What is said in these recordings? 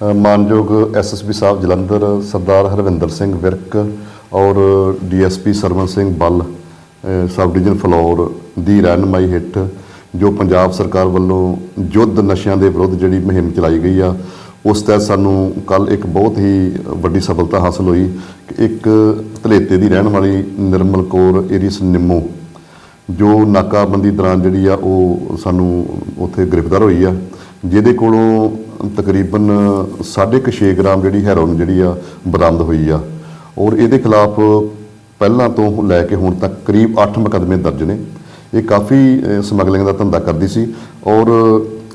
ਅ, ਮਾਨਯੋਗ ਐਸਐਸਪੀ ਸਾਹਿਬ ਜਲੰਧਰ ਸਰਦਾਰ ਹਰਵਿੰਦਰ ਸਿੰਘ ਵਿਰਕ ਔਰ DSP Sarwan Singh Bal sub division Phillaur ਦੀ ਰਹਿਨਮਾਈ ਹੇਠ ਜੋ ਪੰਜਾਬ ਸਰਕਾਰ ਵੱਲੋਂ ਯੁੱਧ ਨਸ਼ਿਆਂ ਦੇ ਵਿਰੁੱਧ ਜਿਹੜੀ ਮੁਹਿੰਮ ਚਲਾਈ ਗਈ ਆ ਉਸ ਤਹਿਤ ਸਾਨੂੰ ਕੱਲ ਇੱਕ ਬਹੁਤ ਹੀ ਵੱਡੀ ਸਫਲਤਾ ਹਾਸਲ ਹੋਈ ਕਿ ਇੱਕ ਧਲੇਤੇ ਦੀ ਰਹਿਣ ਵਾਲੀ ਨਿਰਮਲ ਕੌਰ ਏਰੀਸ ਨਿੰਮੋ ਜੋ ਨਾਕਾਬੰਦੀ ਦੌਰਾਨ ਜਿਹੜੀ ਆ ਉਹ ਸਾਨੂੰ ਉੱਥੇ ਗ੍ਰਿਫਤਾਰ ਹੋਈ ਆ। ਜਿਹਦੇ ਕੋਲੋਂ ਤਕਰੀਬਨ 6.5 ਗ੍ਰਾਮ ਜਿਹੜੀ ਹੈਰੋਇਨ ਜਿਹੜੀ ਆ ਬਰਾਮਦ ਹੋਈ ਆ। ਔਰ ਇਹਦੇ ਖਿਲਾਫ ਪਹਿਲਾਂ ਤੋਂ ਲੈ ਕੇ ਹੁਣ ਤੱਕ ਕਰੀਬ 8 ਮੁਕੱਦਮੇ ਦਰਜ ਨੇ। ਇਹ ਕਾਫੀ ਸਮਗਲਿੰਗ ਦਾ ਧੰਦਾ ਕਰਦੀ ਸੀ। ਔਰ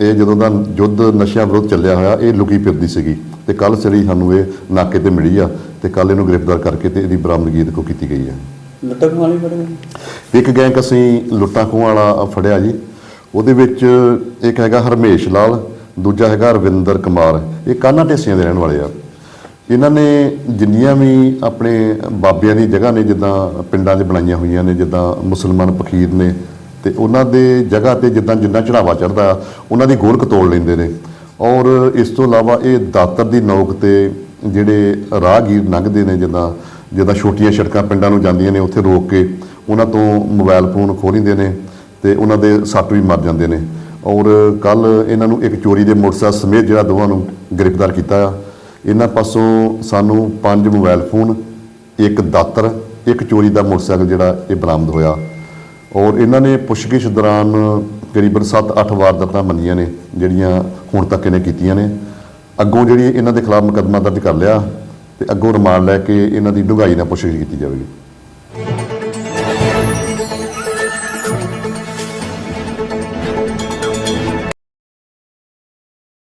ਇਹ ਜਦੋਂ ਦਾ ਯੁੱਧ ਨਸ਼ਿਆਂ ਵਿਰੁੱਧ ਚੱਲਿਆ ਹੋਇਆ ਇਹ ਲੁਕੀ ਫਿਰਦੀ ਸੀਗੀ। ਤੇ ਕੱਲ ਸਰੀ ਸਾਨੂੰ ਇਹ ਨਾਕੇ ਤੇ ਮਿਲੀ ਆ ਤੇ ਕੱਲ ਇਹਨੂੰ ਗ੍ਰਿਫਤਾਰ ਕਰਕੇ ਤੇ ਇਹਦੀ ਬਰਾਮਦਗੀ ਕੋਲ ਕੀਤੀ ਗਈ ਆ। ਲੁੱਟਾਂ ਵਾਲੀ ਬੜੇ ਇੱਕ ਗੈਂਗ ਅਸੀਂ ਲੁੱਟਾਂ ਖੋਹਾਂ ਵਾਲਾ ਫੜਿਆ ਜੀ। ਉਹਦੇ ਵਿੱਚ ਇੱਕ ਹੈਗਾ ਹਰਮੇਸ਼ ਲਾਲ, ਦੂਜਾ ਹੈਗਾ ਰਵਿੰਦਰ ਕੁਮਾਰ। ਇਹ ਕਾਨਾ ਢੇਸੀਆਂ ਦੇ ਰਹਿਣ ਵਾਲੇ ਆ? ਇਹਨਾਂ ਨੇ ਜਿੰਨੀਆਂ ਵੀ ਆਪਣੇ ਬਾਬਿਆਂ ਦੀ ਜਗ੍ਹਾ ਨੇ, ਜਿੱਦਾਂ ਪਿੰਡਾਂ 'ਚ ਬਣਾਈਆਂ ਹੋਈਆਂ ਨੇ, ਜਿੱਦਾਂ ਮੁਸਲਮਾਨ ਫਕੀਰ ਨੇ, ਤੇ ਉਹਨਾਂ ਦੇ ਜਗ੍ਹਾ ਤੇ ਜਿੱਦਾਂ ਜਿੰਨਾ ਚੜਾਵਾ ਚੜਦਾ ਉਹਨਾਂ ਦੀ ਗੋਲਕ ਤੋੜ ਲੈਂਦੇ ਨੇ। ਔਰ ਇਸ ਤੋਂ ਇਲਾਵਾ ਇਹ ਦਾਤਰ ਦੀ ਨੌਕ ਤੇ ਜਿਹੜੇ ਰਾਹਗੀਰ ਲੰਘਦੇ ਨੇ, ਜਿੱਦਾਂ ਜਿੱਦਾਂ ਛੋਟੀਆਂ ਸੜਕਾਂ ਪਿੰਡਾਂ ਨੂੰ ਜਾਂਦੀਆਂ ਨੇ, ਉੱਥੇ ਰੋਕ ਕੇ ਉਹਨਾਂ ਤੋਂ ਮੋਬਾਈਲ ਫੋਨ ਖੋਹ ਲੈਂਦੇ ਨੇ। ਤੇ ਉਹਨਾਂ ਦੇ ਸੱਟ ਵੀ ਮਰ ਜਾਂਦੇ ਨੇ। ਔਰ ਕੱਲ ਇਹਨਾਂ ਨੂੰ ਇੱਕ ਚੋਰੀ ਦੇ ਮੋਟਰਸਾਈਕਲ ਸਮੇਤ ਜਿਹੜਾ ਦੋਵਾਂ ਨੂੰ ਗ੍ਰਿਫਤਾਰ ਕੀਤਾ ਆ। ਇਹਨਾਂ ਪਾਸੋਂ ਸਾਨੂੰ ਪੰਜ ਮੋਬਾਈਲ ਫੋਨ, ਇੱਕ ਦਾਤਰ, ਇੱਕ ਚੋਰੀ ਦਾ ਮੋਟਰਸਾਈਕਲ ਜਿਹੜਾ ਇਹ ਬਰਾਮਦ ਹੋਇਆ। ਔਰ ਇਹਨਾਂ ਨੇ ਪੁੱਛਗਿੱਛ ਦੌਰਾਨ ਕਰੀਬਨ 7-8 ਵਾਰਦਾਤਾਂ ਮੰਨੀਆਂ ਨੇ, ਜਿਹੜੀਆਂ ਹੁਣ ਤੱਕ ਇਹਨੇ ਕੀਤੀਆਂ ਨੇ। ਅੱਗੋਂ ਜਿਹੜੀ ਇਹਨਾਂ ਦੇ ਖਿਲਾਫ ਮੁਕੱਦਮਾ ਦਰਜ ਕਰ ਲਿਆ ਤੇ ਅੱਗੋਂ ਰਿਮਾਂਡ ਲੈ ਕੇ ਇਹਨਾਂ ਦੀ ਡੂੰਘਾਈ ਨਾਲ ਪੁੱਛਗਿੱਛ ਕੀਤੀ ਜਾਵੇਗੀ।